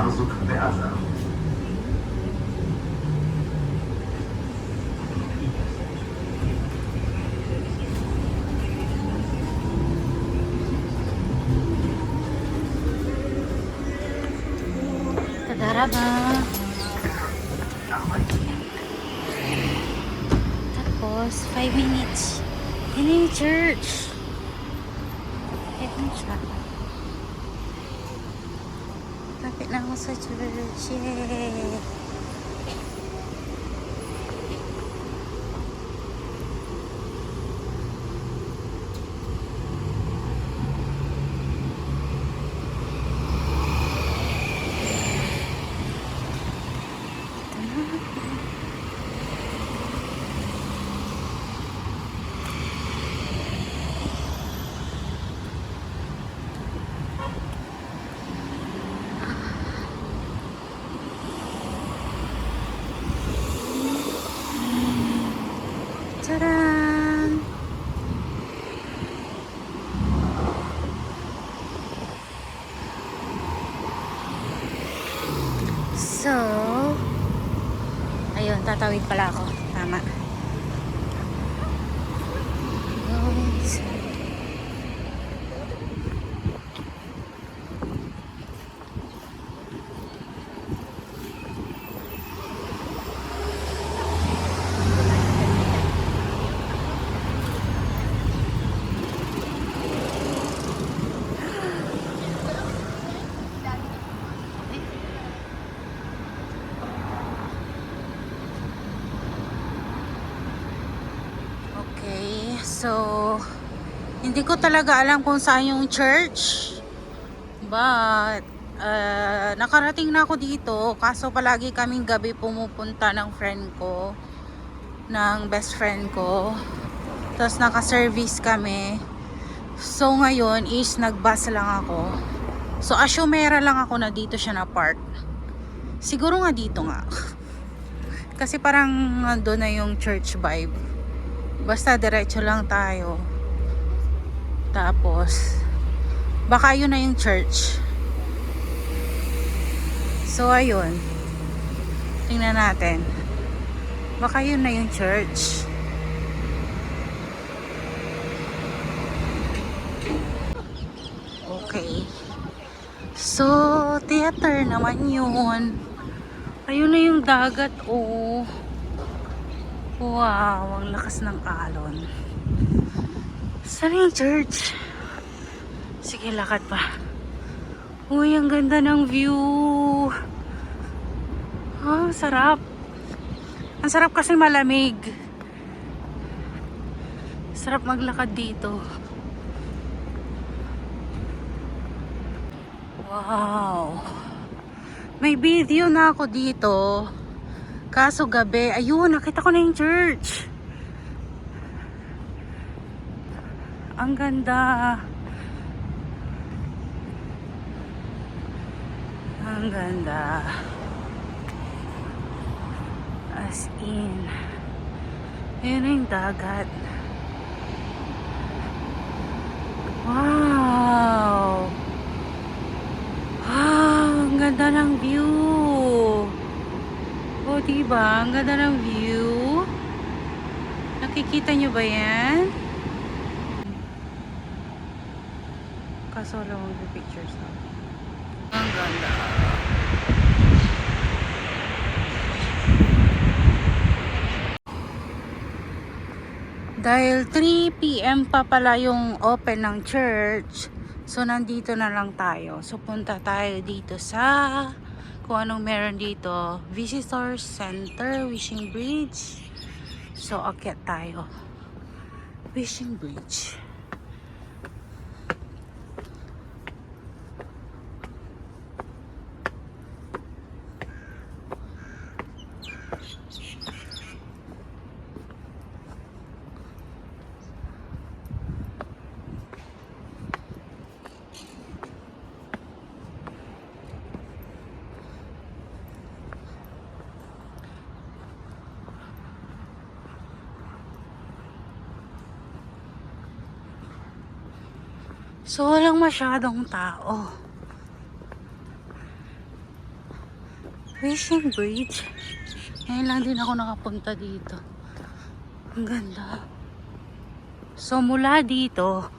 A Azuka tem razão. Tapos, 5 minutes. Healing church. Church. Ito na siya. Lapit na ako sa church. Yay! Tadaan! So, ayun, tatawid pala ako. Tama. Guys. Okay, so hindi ko talaga alam kung saan yung church. But uh, nakarating na ako dito kaso palagi kaming gabi pumupunta ng friend ko ng best friend ko. Tapos naka-service kami. So ngayon is nag-bus lang ako. So asyumera lang ako na dito siya na park. Siguro nga dito nga. Kasi parang doon na yung church vibe. Basta diretso lang tayo. Tapos, baka yun na yung church. So, ayun. Tingnan natin. Baka yun na yung church. Okay. So, theater naman yun. Ayun na yung dagat, oh. Wow, ang lakas ng alon. Saan church? Sige, lakad pa. Uy, ang ganda ng view. Ah, ang sarap. Ang sarap kasi malamig. Sarap maglakad dito. Wow. May video na ako dito. Kaso gabi, ayun, nakita ko na yung church. Ang ganda. Ang ganda. As in. Ayun na yung dagat. Wow! Wow! Ang ganda ng view! Diba? Ang ganda ng view. Nakikita nyo ba yan? Kaso lang mag-pictures na. Ang ganda. Dahil 3pm pa pala yung open ng church, so nandito na lang tayo. So punta tayo dito sa kung anong meron dito. Visitor Center, Wishing Bridge. So akyat tayo. Wishing Bridge. So, walang masyadong tao. Wishing Bridge. Ngayon lang din ako nakapunta dito. Ang ganda. So, mula dito,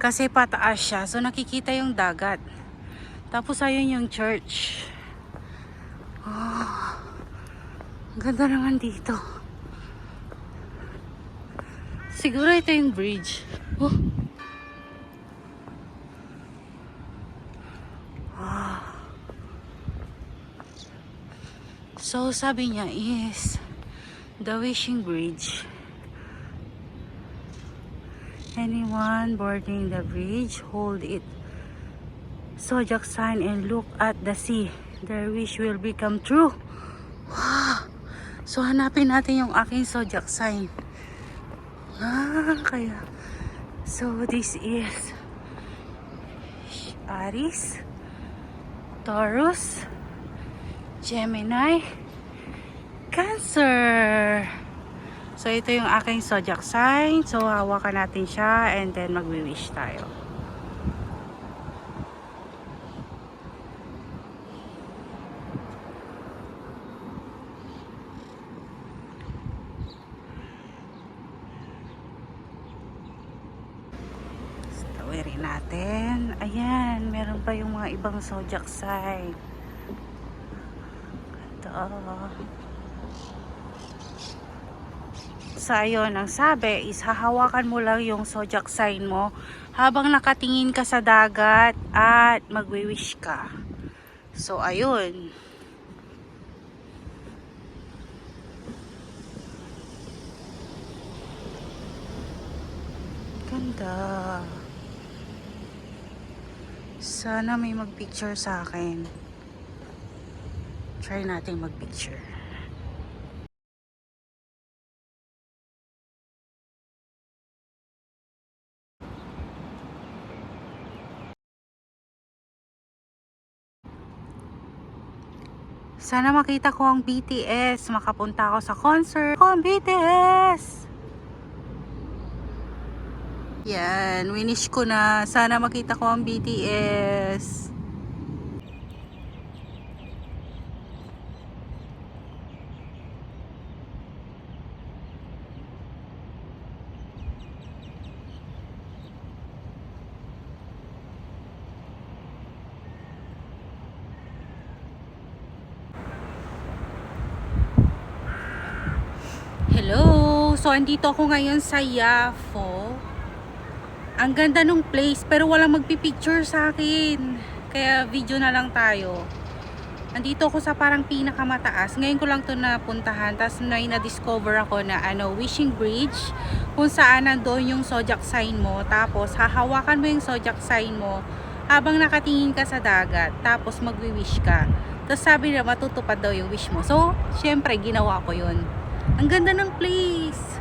kasi pataas siya, so nakikita yung dagat. Tapos, ayun yung church. Ah, ang ganda naman dito. Siguro ito yung bridge. Oh. So, sabi niya is the wishing bridge. Anyone boarding the bridge, hold it. Zodiac sign and look at the sea. Their wish will become true. Wow! So, hanapin natin yung aking zodiac sign. Ah, kaya. So, this is Aries, Taurus, Gemini, Cancer. So, ito yung aking zodiac sign. So, hawakan natin siya and then magwi-wish tayo. Tawirin natin. Ayan, meron pa yung mga ibang zodiac sign. Ito. So, ayun, ang sabi is hahawakan mo lang yung zodiac sign mo habang nakatingin ka sa dagat at magwi-wish ka. So, ayun. Ganda. Sana may mag-picture sa akin. Try natin mag-picture. Sana makita ko ang BTS. Makapunta ako sa concert. Oh, ang BTS! Yan, winish ko na. Sana makita ko ang BTS. So, andito ako ngayon sa Yafo. Ang ganda nung place pero walang magpipicture sa akin. Kaya video na lang tayo. Andito ako sa parang pinakamataas. Ngayon ko lang to napuntahan. Tapos may na-discover ako na ano, wishing bridge. Kung saan nandoon yung zodiac sign mo. Tapos hahawakan mo yung zodiac sign mo habang nakatingin ka sa dagat. Tapos magwi-wish ka. Tapos sabi na matutupad daw yung wish mo. So, syempre ginawa ko yun. Ang ganda ng place.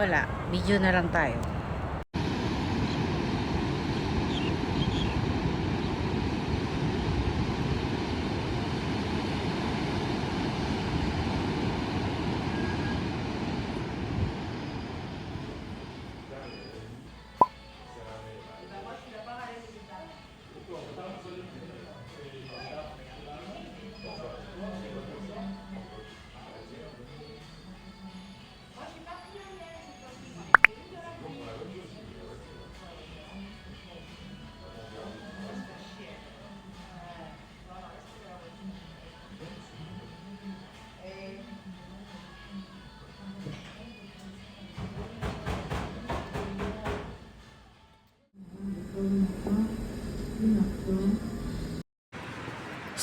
Wala. Video na lang tayo.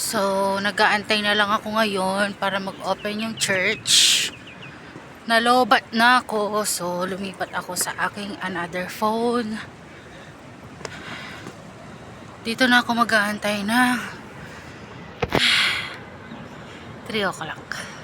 So, nag-aantay na lang ako ngayon para mag-open yung church. Nalobat na ako. So, lumipat ako sa aking another phone. Dito na ako mag-aantay na 3 o'clock.